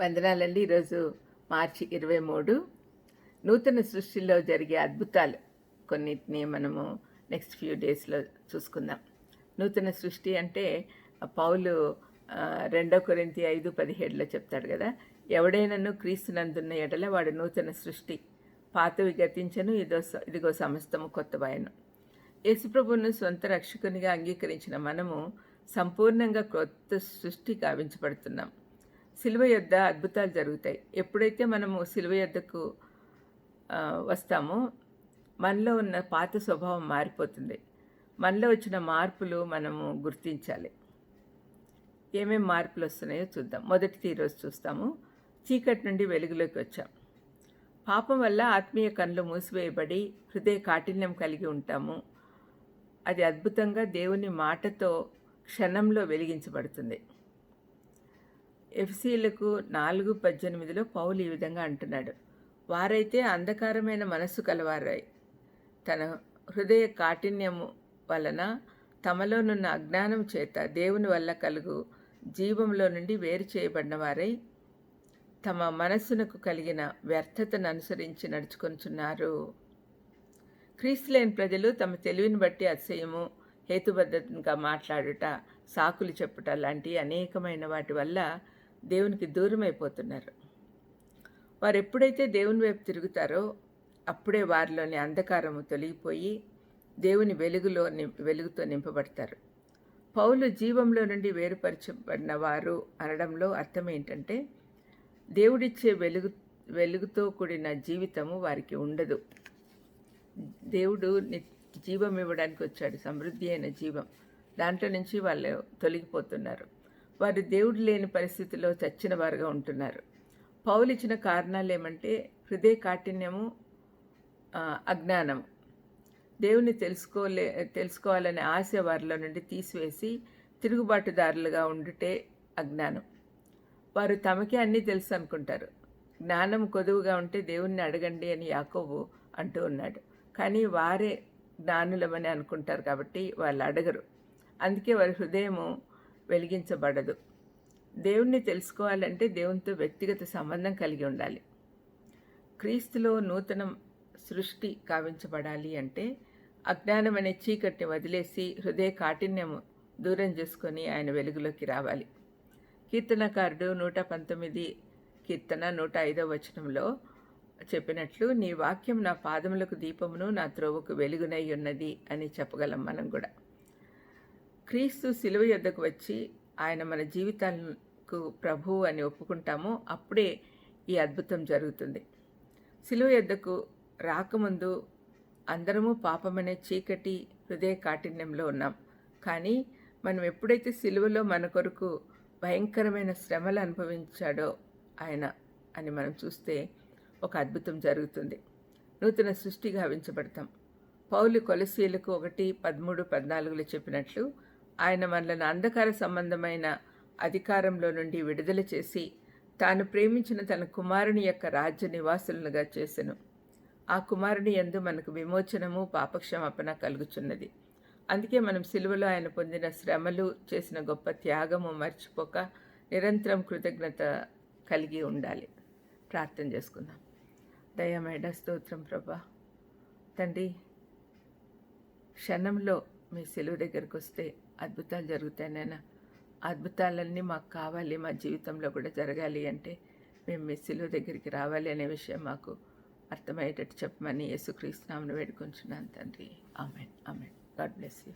వందనాలండి. ఈరోజు మార్చి ఇరవై మూడు. నూతన సృష్టిలో జరిగే అద్భుతాలు. కొన్నిటిని మనము నెక్స్ట్ ఫ్యూ డేస్లో చూసుకుందాం. నూతన సృష్టి అంటే పౌలు రెండో కొరింతి ఐదు పదిహేడులో చెప్తాడు కదా ఎవడైనాను క్రీస్తునందున్న ఎడల వాడు నూతన సృష్టి. పాతవి గతించను ఇదో ఇదిగో సమస్తము కొత్తవాయను యేసుప్రభువును సొంత రక్షకునిగా అంగీకరించిన మనము సంపూర్ణంగా కొత్త సృష్టి గావించబడుతున్నాం. సిలువ యొద్ద అద్భుతాలు జరుగుతాయి. ఎప్పుడైతే మనము సిలువ యొద్దకు వస్తామో మనలో ఉన్న పాత స్వభావం మారిపోతుంది. మనలో వచ్చిన మార్పులు మనము గుర్తించాలి. ఏమేం మార్పులు వస్తున్నాయో చూద్దాం. మొదటిది ఈరోజు చూస్తాము. చీకటి నుండి వెలుగులోకి వచ్చాం. పాపం వల్ల ఆత్మీయ కళ్ళు మూసివేయబడి హృదయ కాఠిన్యం కలిగి ఉంటాము. అది అద్భుతంగా దేవుని మాటతో క్షణంలో వెలిగించబడుతుంది. ఎఫ్సీలకు నాలుగు పద్దెనిమిదిలో పౌలు ఈ విధంగా అంటున్నాడు. వారైతే అంధకారమైన మనస్సు కలవారై. తన హృదయ కాఠిన్యము వలన తమలోనున్న అజ్ఞానం చేత దేవుని వల్ల కలుగు జీవంలో నుండి వేరు చేయబడిన వారై తమ మనస్సునకు కలిగిన వ్యర్థతను అనుసరించి నడుచుకొంచున్నారు క్రీస్తులైన ప్రజలు తమ తెలివిని బట్టి అతిశయము హేతుబద్ధంగా మాట్లాడుట సాకులు చెప్పుట లాంటి అనేకమైన వాటి వల్ల దేవునికి దూరం అయిపోతున్నారు వారు ఎప్పుడైతే దేవుని వైపు తిరుగుతారో అప్పుడే వారిలోని అంధకారము తొలగిపోయి దేవుని వెలుగులో నిం- వెలుగుతో నింపబడతారు. పౌలు జీవంలో నుండి వేరుపరచబడిన వారు అనడంలో అర్థం ఏంటంటే దేవుడిచ్చే వెలుగు వెలుగుతో కూడిన జీవితము వారికి ఉండదు. దేవుడు జీవం ఇవ్వడానికి వచ్చాడు. సమృద్ధి అయిన జీవం. దాంట్లో నుంచి వాళ్ళు తొలగిపోతున్నారు. వారు దేవుడు లేని పరిస్థితిలో చచ్చిన వారుగా ఉంటున్నారు. పౌలు ఇచ్చిన కారణాలు ఏమంటే హృదయ కాఠిన్యము అజ్ఞానం అజ్ఞానము. దేవుని తెలుసుకోలే తెలుసుకోవాలనే ఆశ వారిలో నుండి తీసివేసి తిరుగుబాటుదారులుగా ఉండుటే అజ్ఞానం. వారు తమకే అన్నీ తెలుసు అనుకుంటారు. జ్ఞానం కొదువుగా ఉంటే దేవుణ్ణి అడగండి అని యాకోబు అంటూ ఉన్నాడు. కానీ వారే జ్ఞానులమని అనుకుంటారు కాబట్టి వాళ్ళు అడగరు. అందుకే వారి హృదయము వెలిగించబడదు. దేవుణ్ణి తెలుసుకోవాలంటే దేవునితో వ్యక్తిగత సంబంధం కలిగి ఉండాలి. క్రీస్తులో నూతన సృష్టి కావించబడాలి అంటే అజ్ఞానం అనే చీకటిని వదిలేసి హృదయ కాఠిన్యము దూరం చేసుకొని ఆయన వెలుగులోకి రావాలి. కీర్తనకారుడు నూట పంతొమ్మిది కీర్తన నూట ఐదో వచనంలో చెప్పినట్లు నీ వాక్యం నా పాదములకు దీపమును నా త్రోవకు వెలుగునై ఉన్నది అని చెప్పగలం మనం కూడా. క్రీస్తు శిలువ యొద్దకు వచ్చి ఆయన మన జీవితాలకు ప్రభువు అని ఒప్పుకుంటామో అప్పుడే ఈ అద్భుతం జరుగుతుంది. శిలువ యొద్దకు రాకముందు అందరము పాపమనే చీకటి హృదయ కాఠిన్యంలో ఉన్నాం. కానీ మనం ఎప్పుడైతే సిలువలో మన కొరకు భయంకరమైన శ్రమలు అనుభవించాడో ఆయన అని మనం చూస్తే ఒక అద్భుతం జరుగుతుంది. నూతన సృష్టి గావించబడతాం. పౌలు కొలసీలకు ఒకటి పదమూడు పద్నాలుగులో చెప్పినట్లు ఆయన మనలను అంధకార సంబంధమైన అధికారంలో నుండి విడుదల చేసి తాను ప్రేమించిన తన కుమారుని యొక్క రాజ్య నివాసులుగా చేసెను. ఆ కుమారుని యందు మనకు విమోచనము పాపక్షమాపణ కలుగుచున్నది. అందుకే మనం సిలువలో ఆయన పొందిన శ్రమలు చేసిన గొప్ప త్యాగము మర్చిపోక నిరంతరం కృతజ్ఞత కలిగి ఉండాలి. ప్రార్థన చేసుకుందాం. దయమేడ స్తోత్రం ప్రభా. తండ్రి క్షణంలో మీ సెలవు దగ్గరికి వస్తే అద్భుతాలు జరుగుతాయి నాయన. అద్భుతాలన్నీ మాకు కావాలి మా జీవితంలో కూడా జరగాలి అంటే మేము మీ సెలవు దగ్గరికి రావాలి అనే విషయం మాకు అర్థమయ్యేటట్టు చెప్పమని యేసుక్రీస్తునామను వేడుకుంటున్నాను తండ్రి. Amen. Amen. God bless you.